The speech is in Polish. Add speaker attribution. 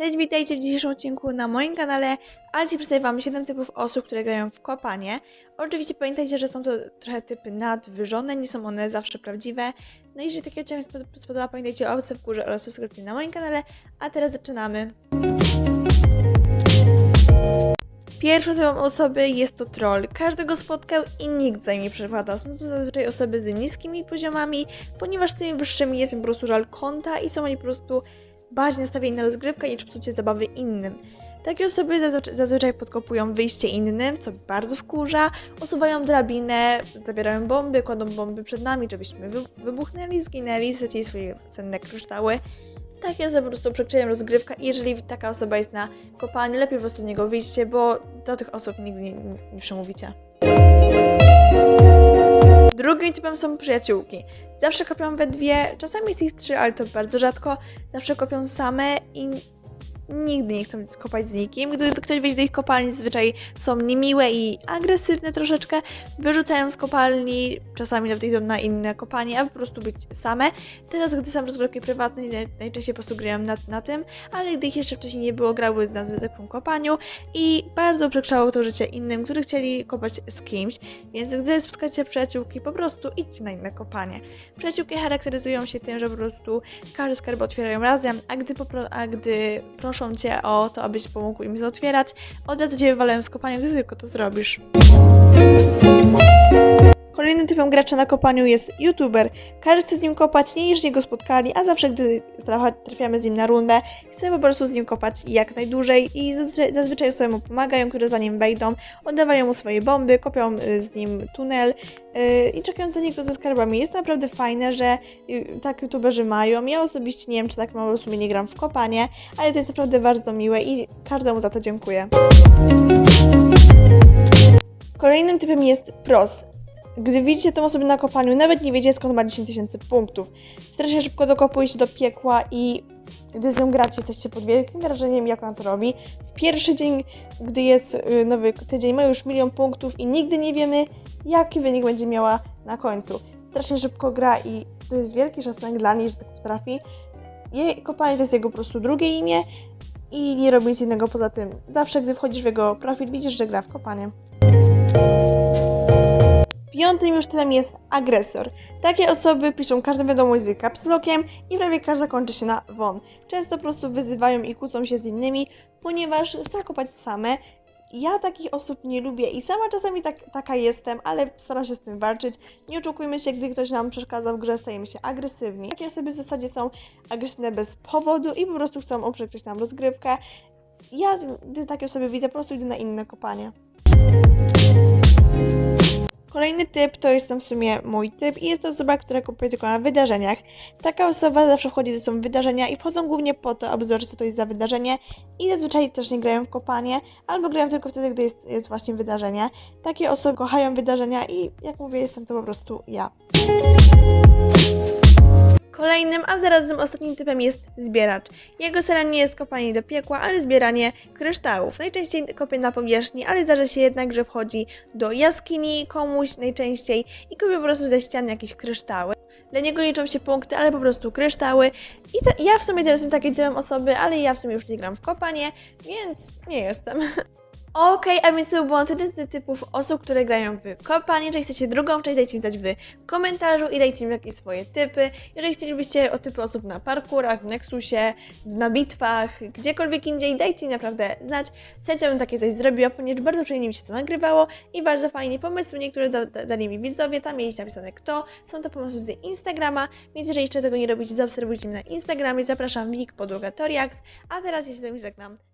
Speaker 1: Cześć, witajcie w dzisiejszym odcinku na moim kanale, a dzisiaj przedstawię Wam 7 typów osób, które grają w kopanie. Oczywiście pamiętajcie, że są to trochę typy nadwyżone, nie są one zawsze prawdziwe. No i jeżeli taki odcinek spod- spodoba, pamiętajcie o w górze oraz subskrypcji na moim kanale, a teraz zaczynamy. Pierwszą typem osoby jest to troll. Każdy go spotkał i nikt za nim nie przepada. Są to zazwyczaj osoby z niskimi poziomami, ponieważ tymi wyższymi jest im po prostu żal konta i są oni po prostu bardziej nastawieni na rozgrywkę niż psucie zabawy innym. Takie osoby zazwyczaj- zazwyczaj podkopują wyjście innym, co bardzo wkurza, usuwają drabinę, zabierają bomby, kładą bomby przed nami, żebyśmy wy- wybuchnęli, zginęli, stracili swoje cenne kryształy. Takie osoby po prostu przekrzyją rozgrywkę i jeżeli taka osoba jest na kopaniu, lepiej po prostu w niego wyjście, bo do tych osób nigdy nie, nie przemówicie. Drugim typem są przyjaciółki. Zawsze kopią we dwie, czasami jest ich trzy, ale to bardzo rzadko. Zawsze kopią same i nigdy nie chcą kopać z nikim. Gdy ktoś wejdzie do ich kopalni, zazwyczaj są niemiłe i agresywne troszeczkę. Wyrzucają z kopalni, czasami nawet idą na inne kopalnie, aby po prostu być same. Teraz, gdy są rozgrywki prywatne, naj- najczęściej po prostu grają na, na tym, ale gdy ich jeszcze wcześniej nie było, grały na zwykłym kopaniu i bardzo przekrzało to życie innym, którzy chcieli kopać z kimś. Więc gdy spotkacie przyjaciółki, po prostu idźcie na inne kopanie. Przyjaciółki charakteryzują się tym, że po prostu każdy skarb otwierają razem, a gdy, a gdy proszą cię o to, abyś pomógł im zaotwierać, od razu cię wywalają z kopania, gdy tylko to zrobisz. Typem gracza na kopaniu jest youtuber. Każdy chce z nim kopać, nie niż go spotkali, a zawsze gdy trafia- trafiamy z nim na rundę, chcemy po prostu z nim kopać jak najdłużej i zazwyczaj, zazwyczaj mu pomagają, które za nim wejdą, oddawają mu swoje bomby, kopią y, z nim tunel y, i czekają za niego ze skarbami. Jest to naprawdę fajne, że y, tak youtuberzy mają. Ja osobiście nie wiem, czy tak mało w sumie nie gram w kopanie, ale to jest naprawdę bardzo miłe i każdemu za to dziękuję. Kolejnym typem jest pros. Gdy widzicie tą osobę na kopaniu, nawet nie wiecie skąd ma 10 tysięcy punktów. Strasznie szybko dokopuje się do piekła i gdy z nią gracie, jesteście pod wielkim wrażeniem, jak ona to robi. W pierwszy dzień, gdy jest y, nowy tydzień, ma już milion punktów i nigdy nie wiemy, jaki wynik będzie miała na końcu. Strasznie szybko gra i to jest wielki szacunek dla niej, że tak potrafi. Jej kopanie to jest jego po prostu drugie imię i nie robi nic innego poza tym. Zawsze, gdy wchodzisz w jego profil, widzisz, że gra w kopanie. Piątym już typem jest agresor. Takie osoby piszą każdą wiadomość z kapslokiem i prawie każda kończy się na won. Często po prostu wyzywają i kłócą się z innymi, ponieważ chcą kopać same. Ja takich osób nie lubię i sama czasami tak, taka jestem, ale staram się z tym walczyć. Nie oczekujmy się, gdy ktoś nam przeszkadza w grze, stajemy się agresywni. Takie osoby w zasadzie są agresywne bez powodu i po prostu chcą uprzykryć nam rozgrywkę. Ja, gdy takie osoby widzę, po prostu idę na inne kopanie. Kolejny typ to jest w sumie mój typ i jest to osoba, która kupuje tylko na wydarzeniach. Taka osoba zawsze wchodzi, gdy są wydarzenia i wchodzą głównie po to, aby zobaczyć co to jest za wydarzenie i zazwyczaj też nie grają w kopanie, albo grają tylko wtedy, gdy jest, jest właśnie wydarzenie. Takie osoby kochają wydarzenia i jak mówię, jestem to po prostu ja. Kolejnym, a zarazem ostatnim typem jest zbieracz. Jego celem nie jest kopanie do piekła, ale zbieranie kryształów. Najczęściej kopie na powierzchni, ale zdarza się jednak, że wchodzi do jaskini komuś najczęściej i kopie po prostu ze ścian jakieś kryształy. Dla niego liczą się punkty, ale po prostu kryształy. I ja w sumie też jestem takim typem osoby, ale ja w sumie już nie gram w kopanie, więc nie jestem. Okej, a więc to był tyle z typów osób, które grają w kopanie. Jeżeli chcecie drugą część, dajcie mi znać w komentarzu i dajcie mi jakieś swoje typy. Jeżeli chcielibyście o typy osób na parkurach, w Nexusie, na bitwach, gdziekolwiek indziej, dajcie mi naprawdę znać. Z takie coś zrobiła, ponieważ bardzo przyjemnie mi się to nagrywało i bardzo fajnie pomysły niektóre da, da, dali mi widzowie, tam mieliście napisane kto. Są to pomysły z Instagrama, więc jeżeli jeszcze tego nie robicie, zaobserwujcie mnie na Instagramie. Zapraszam, Wik, podłoga Toriax. A teraz ja się z wami żegnam.